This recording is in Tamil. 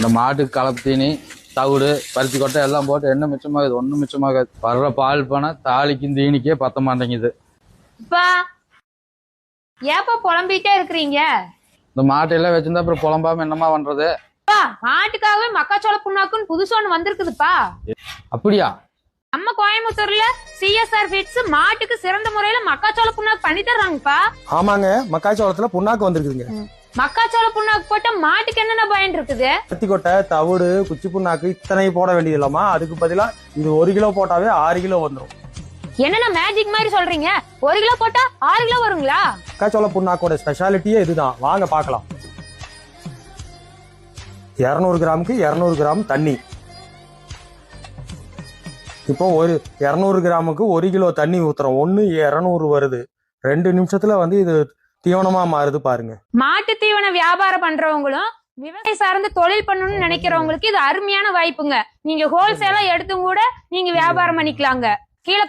இந்த மாட்டுக்கு கலப்பு தீனி தவிடு பருத்தி கொட்டை எல்லாம் போட்டு என்ன மிச்சமாகுது? ஒன்றும் மிச்சமாகாது. வர்ற பால் பணம் தாளிக்கும் தீனிக்கே பத்த மாட்டேங்குது. அப்பா ஏப்பா புலம்பிட்டே இருக்கிறீங்க? இந்த மாட்டையெல்லாம் வச்சிருந்தா அப்புறம் புலம்பாம என்னமா பண்றது? அப்பா மாட்டுக்காகவே மக்காச்சோள புண்ணாக்குன்னு புதுசு ஒண்ணு வந்திருக்குதுப்பா. அப்படியா? நம்ம கோயம்புத்தூர்ல சிஎஸ்ஆர் ஃபீட்ஸ் மாட்டுக்கு சிறந்த முறையில மக்காச்சோள புண்ணாக்கு பண்ணி தர்றாங்கப்பா. ஆமாங்க மக்காச்சோளத்துல புண்ணாக்கு வந்திருக்குதுங்க. மக்காச்சோள புண்ணாக்கு போட்டா மாட்டுக்கு என்னென்ன பயன் இருக்குது? பருத்தி கொட்டை தவிடு குச்சி புண்ணாக்கு இத்தனை போட வேண்டியது இல்லாமா அதுக்கு பதிலா இது ஒரு கிலோ போட்டாவே ஆறு கிலோ வந்துடும் என்னென்ன மேஜிக் மாதிரி சொல்றீங்க? ஒரு கிலோ போட்டா ஆறு கிலோ வருங்களா? மக்காச்சோள புண்ணாக்கோட ஸ்பெஷாலிட்டியே இதுதான். வாங்க பார்க்கலாம். இரநூறு கிராமுக்கு இரநூறு கிராம் தண்ணி. இப்போ ஒரு இரநூறு கிராமுக்கு ஒரு கிலோ தண்ணி ஊத்துறோம். ஒன்று இரநூறு வருது. ரெண்டு நிமிஷத்துல வந்து இது தீவனமா மாறுது பாருங்க. மாட்டு தீவன வியாபாரம் பண்றவங்களும் விவசாயம் சார்ந்து தொழில் பண்ணணும்னு நினைக்கிறவங்களுக்கு இது அருமையான வாய்ப்புங்க. நீங்க ஹோல்சேலா எடுத்தும் கூட நீங்க வியாபாரம் பண்ணிக்கலாங்க. கீழே